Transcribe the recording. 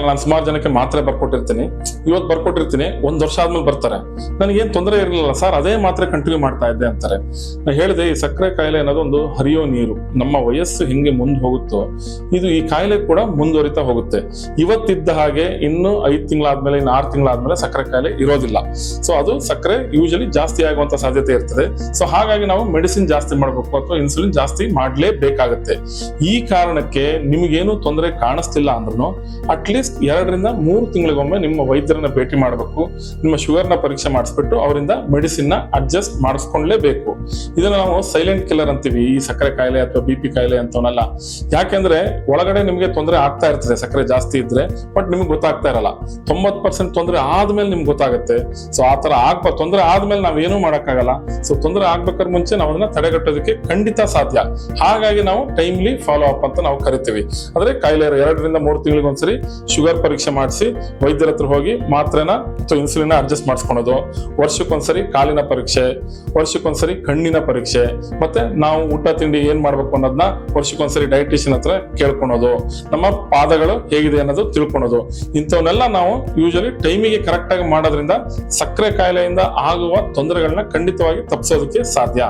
ನಾನು ಸುಮಾರು ಜನಕ್ಕೆ ಮಾತ್ರೆ ಬರ್ಕೊಟ್ಟಿರ್ತೀನಿ. ಇವತ್ತು ಬರ್ಕೊಟ್ಟಿರ್ತೀನಿ, ಒಂದ್ ವರ್ಷ ಆದ್ಮೇಲೆ ಬರ್ತಾರೆ. ನನಗೇನ್ ತೊಂದರೆ ಇರಲಿಲ್ಲ, ಸರ್, ಅದೇ ಮಾತ್ರೆ ಕಂಟಿನ್ಯೂ ಮಾಡ್ತಾ ಇದ್ದೆ ಅಂತಾರೆ. ನಾನು ಹೇಳಿದೆ, ಈ ಸಕ್ಕರೆ ಕಾಯಿಲೆ ಅನ್ನೋದು ಒಂದು ಹರಿಯೋ ನೀರು, ನಮ್ಮ ವಯಸ್ಸು ಹಿಂಗೆ ಮುಂದೆ ಹೋಗುತ್ತೋ, ಇದು ಈ ಕಾಯಿಲೆ ಕೂಡ ಮುಂದುವರಿತಾ ಹೋಗುತ್ತೆ. ಇವತ್ತಿದ್ದ ಹಾಗೆ ಇನ್ನು ಐದ್ ತಿಂಗಳಾದ್ಮೇಲೆ, ಇನ್ನು ಆರು ತಿಂಗಳಾದ್ಮೇಲೆ ಸಕ್ಕರೆ ಕಾಯಿಲೆ ಇರೋದಿಲ್ಲ. ಸೊ ಅದು ಸಕ್ಕರೆ ಯೂಶಲಿ ಜಾಸ್ತಿ ಆಗುವಂತ ಸಾಧ್ಯತೆ ಇರ್ತದೆ. ಸೊ ಹಾಗಾಗಿ ನಾವು ಮೆಡಿಸಿನ್ ಜಾಸ್ತಿ ಮಾಡಬೇಕು ಅಥವಾ ಇನ್ಸುಲಿನ್ ಜಾಸ್ತಿ ಮಾಡಲೇಬೇಕಾಗುತ್ತೆ. ಈ ಕಾರಣಕ್ಕೆ ನಿಮಗೇನು ತೊಂದರೆ ಕಾಣಿಸ್ತಿಲ್ಲ ಅಂದ್ರೂ ಅಟ್ಲೀಸ್ಟ್ ಎರಡರಿಂದ ಮೂರು ತಿಂಗಳಿಗೊಮ್ಮೆ ನಿಮ್ಮ ವೈದ್ಯರನ್ನ ಭೇಟಿ ಮಾಡಬೇಕು. ನಿಮ್ಮ ಶುಗರ್ನ ಪರೀಕ್ಷೆ ಮಾಡಿಸ್ಬಿಟ್ಟು ಅವರಿಂದ ಮೆಡಿಸಿನ್ ಅಡ್ಜಸ್ಟ್ ಮಾಡಿಸ್ಕೊಂಡ್ಲೇಬೇಕು. ಇದನ್ನ ನಾವು ಸೈಲೆಂಟ್ ಕಿಲ್ಲರ್ ಅಂತೀವಿ. ಈ ಸಕ್ಕರೆ ಕಾಯಿಲೆ ಅಥವಾ ಬಿ ಪಿ ಕಾಯಿಲೆ ಅಂತವನಲ್ಲ. ಯಾಕೆಂದ್ರೆ ಒಳಗಡೆ ನಿಮಗೆ ತೊಂದರೆ ಆಗ್ತಾ ಇರ್ತದೆ. ಸಕ್ಕರೆ ಜಾಸ್ತಿ ಇದ್ರೆ ಬಟ್ ನಿಮ್ಗೆ ಗೊತ್ತಾಗ್ತಾ ಇರಲ್ಲ. ತೊಂಬತ್ ಪರ್ಸೆಂಟ್ ತೊಂದರೆ ಆದ್ಮೇಲೆ ನಿಮ್ಗೆ ಗೊತ್ತಾಗುತ್ತೆ. ಸೊ ಆ ತರ ಆಗ್ಬ, ತೊಂದರೆ ಆದ್ಮೇಲೆ ನಾವ್ ಏನೂ ಮಾಡಕ್ಕಾಗಲ್ಲ. ಸೊ ತೊಂದರೆ ಆಗ್ಬೇಕಾದ್ರೆ ಮುಂಚೆ ನಾವು ಅದನ್ನ ತಡೆಗಟ್ಟೋದಕ್ಕೆ ಖಂಡಿತ ಸಾಧ್ಯ. ಹಾಗಾಗಿ ನಾವು ಟೈಮ್ಲಿ ಫಾಲೋ ಅಪ್ ಅಂತ ನಾವು ಕರಿತೀವಿ. ಅಂದ್ರೆ ಕಾಯಿಲೆ ಎರಡರಿಂದ ಮೂರು ತಿಂಗಳಿಗೆ ಒಂದ್ಸರಿ ಶುಗರ್ ಪರೀಕ್ಷೆ ಮಾಡಿಸಿ ವೈದ್ಯರ ಹತ್ರ ಹೋಗಿ ಮಾತ್ರೆನ ಅಥವಾ ಇನ್ಸುಲಿನ್ ಅಡ್ಜಸ್ಟ್ ಮಾಡಿಸ್ಕೊಳೋದು. ವರ್ಷಕ್ಕೊಂದ್ಸರಿ ಕಾಲಿನ ಪರೀಕ್ಷೆ, ವರ್ಷಕ್ಕೊಂದ್ಸರಿ ಕಣ್ಣಿನ ಪರೀಕ್ಷೆ, ಮತ್ತೆ ನಾವು ಊಟ, ತಿಂಡಿ ಏನ್ ಮಾಡ್ಬೇಕು ಅನ್ನೋದನ್ನ ವರ್ಷಕ್ಕೊಂದ್ಸರಿ ಡಯಟಿಷಿಯನ್ ಹತ್ರ ಕೇಳ್ಕೊಳೋದು. ನಮ್ಮ ಪಾದಗಳು ಹೇಗಿದೆ ಅನ್ನೋದು ತಿಳ್ಕೊಳೋದು. ಇಂಥವನ್ನೆಲ್ಲ ನಾವು ಯೂಶಲಿ ಟೈಮಿಗೆ ಕರೆಕ್ಟ್ ಆಗಿ ಮಾಡೋದ್ರಿಂದ ಸಕ್ಕರೆ ಕಾಯಿಲೆಯಿಂದ ಆಗುವ ತೊಂದರೆಗಳನ್ನ ಖಂಡಿತವಾಗಿ ತಪ್ಪಿಸೋದಕ್ಕೆ ಸಾಧ್ಯ.